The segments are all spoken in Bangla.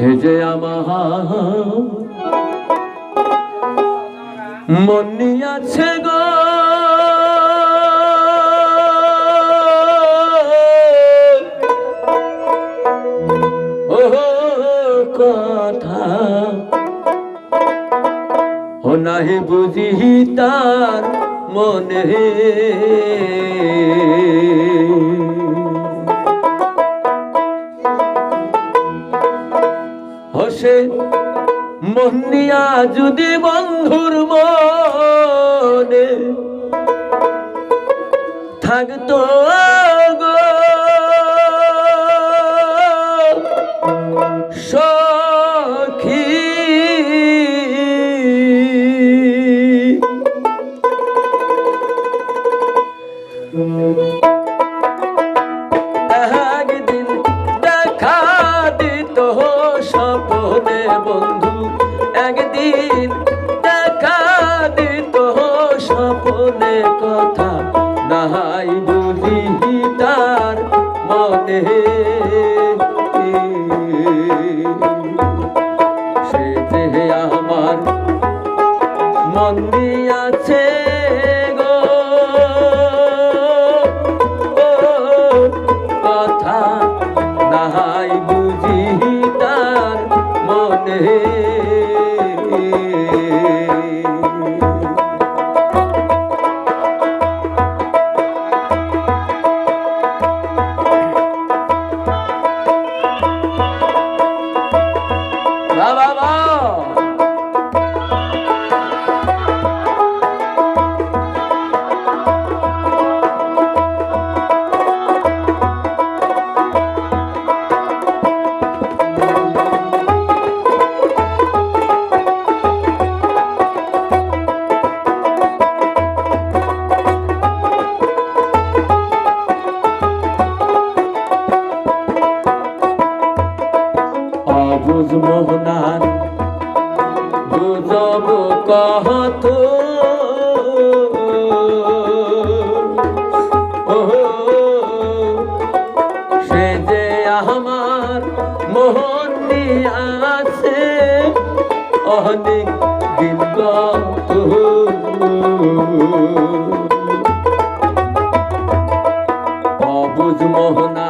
সে যে আমার মনি আছে গো। কথা ও নাহি বুঝি তার মনে। যদি বন্ধুর মনে থাকতো কথা নাই বুঝি তার মনে সে যে আমার মন আছে গো। কথা নাই বুঝি তার মনে অবুজ মোহনার। গুজব কহত সে যে আমার মোহন আছে দিন গত অবুজ মোহনার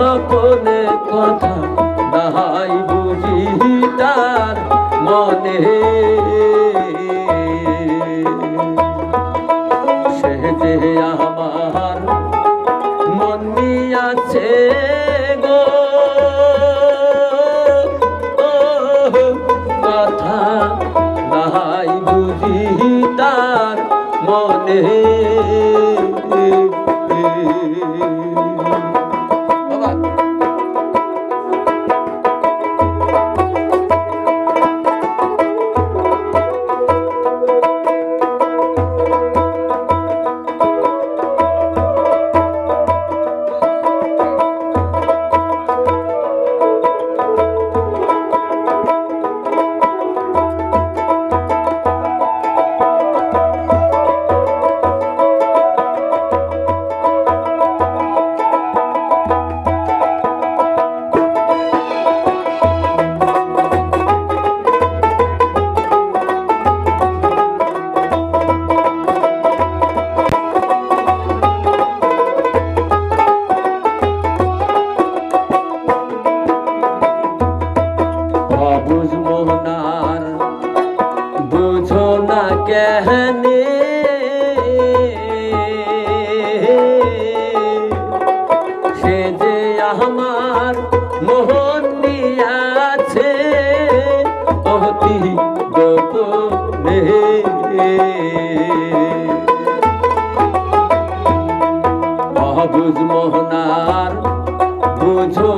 স্বপনে কথা নাই বুঝি তার মনে। সে যে আমার মনি আছে গো। কথা নাই বুঝি তার মনে। कहने। সে যে আমার মোহন নিয়াছে অতি গোপনে মহবুজ মোহনার বুঝো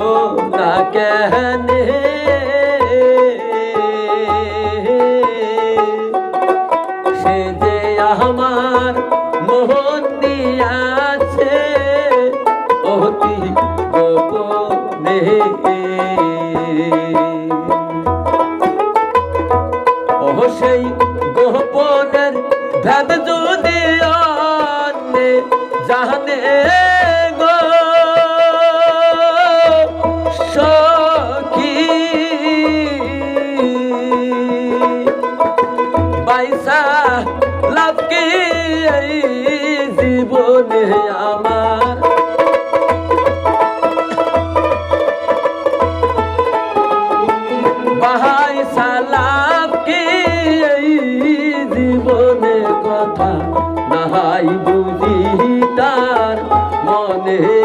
না কেহনে। ও সেই গোপনের ভেদ যদি জাহানে গো সখী। বাইসা লাভ কি জীবনে আমার কথা নাহাই বুঝি তার মনে